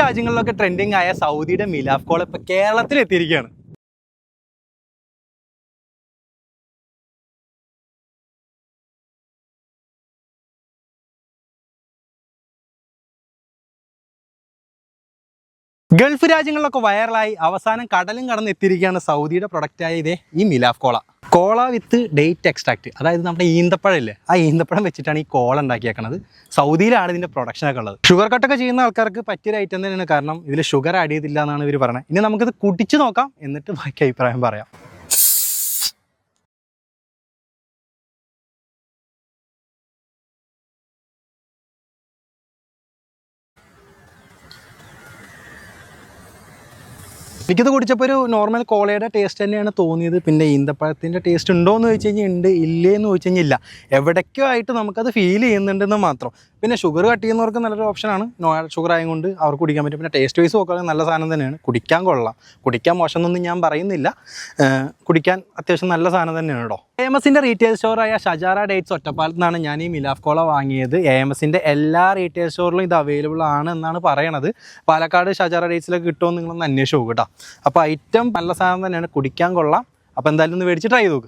രാജ്യങ്ങളിലൊക്കെ ട്രെൻഡിങ് ആയ സൗദിയുടെ മിലാഫ് കോൾ ഇപ്പൊ കേരളത്തിൽ എത്തിയിരിക്കുകയാണ് ഗൾഫ് രാജ്യങ്ങളിലൊക്കെ വൈറലായി അവസാനം കടലും കടന്ന് എത്തിയിരിക്കുകയാണ് സൗദിയുടെ പ്രൊഡക്റ്റായ ഇതേ ഈ Milaf cola. Cola with date extract. അതായത് നമ്മുടെ ഈന്തപ്പഴം ഇല്ലേ ആ ഈന്തപ്പഴം വെച്ചിട്ടാണ് ഈ കോള ഉണ്ടാക്കിയേക്കണത്. സൗദിയിലാണ് ഇതിന്റെ പ്രൊഡക്ഷനൊക്കെ ഉള്ളത്. ഷുഗർ കട്ടൊക്കെ ചെയ്യുന്ന ആൾക്കാർക്ക് പറ്റിയൊരു ഐറ്റം തന്നെയാണ് കാരണം ഇതിൽ ഷുഗർ ആഡ് ചെയ്തില്ല എന്നാണ് ഇവർ പറയുന്നത് ഇനി നമുക്കിത് കുടിച്ച് നോക്കാം. എന്നിട്ട് ബാക്കി അഭിപ്രായം പറയാം. എനിക്കിത് കുടിച്ചപ്പോൾ ഒരു നോർമൽ കോളയുടെ ടേസ്റ്റ് തന്നെയാണ് തോന്നിയത്. പിന്നെ ഈന്തപ്പഴത്തിന്റെ ടേസ്റ്റ് ഉണ്ടോ എന്ന് ചോദിച്ചു കഴിഞ്ഞാൽ ഉണ്ട് ഇല്ലേ എന്ന് ചോദിച്ചു കഴിഞ്ഞാൽ ഇല്ല. എവിടേക്കോ ആയിട്ട് നമുക്കത് ഫീൽ ചെയ്യുന്നുണ്ടെന്ന് മാത്രം. പിന്നെ ഷുഗർ കട്ട് ചെയ്യുന്നവർക്ക് നല്ലൊരു ഓപ്ഷനാണ് നോ ഷുഗർ ആയതുകൊണ്ട് അവർക്ക് കുടിക്കാൻ പറ്റും. പിന്നെ ടേസ്റ്റ് വൈസ് നോക്കുകയാണെങ്കിൽ നല്ല സാധനം തന്നെയാണ്. കുടിക്കാൻ കൊള്ളാം. കുടിക്കാൻ മോശം എന്നൊന്നും ഞാൻ പറയുന്നില്ല. കുടിക്കാൻ അത്യാവശ്യം നല്ല സാധനം തന്നെയാണ് കേട്ടോ എ എം എസിന്റെ റീറ്റെയിൽ സ്റ്റോറായ ഷജാറ ഡേറ്റ്സ് ഒറ്റപ്പാലത്ത് നിന്നാണ് ഞാൻ ഈ മിലാഫ് കോള വാങ്ങിയത്. എ എം എസിന്റെ എല്ലാ റീറ്റെയിൽ സ്റ്റോറിലും ഇത് അവൈലബിൾ ആണ് എന്നാണ് പറയണത്. പാലക്കാട് ഷജാറ ഡേറ്റ്സിലൊക്കെ കിട്ടുമോ നിങ്ങളൊന്ന് അന്വേഷിച്ച് നോക്കുക കേട്ടോ അപ്പോൾ ഐറ്റം നല്ല സാധനം തന്നെയാണ്. കുടിക്കാൻ കൊള്ളാം. അപ്പോൾ എന്തായാലും ഒന്ന് മേടിച്ച് ട്രൈ ചെയ്ത് നോക്ക്.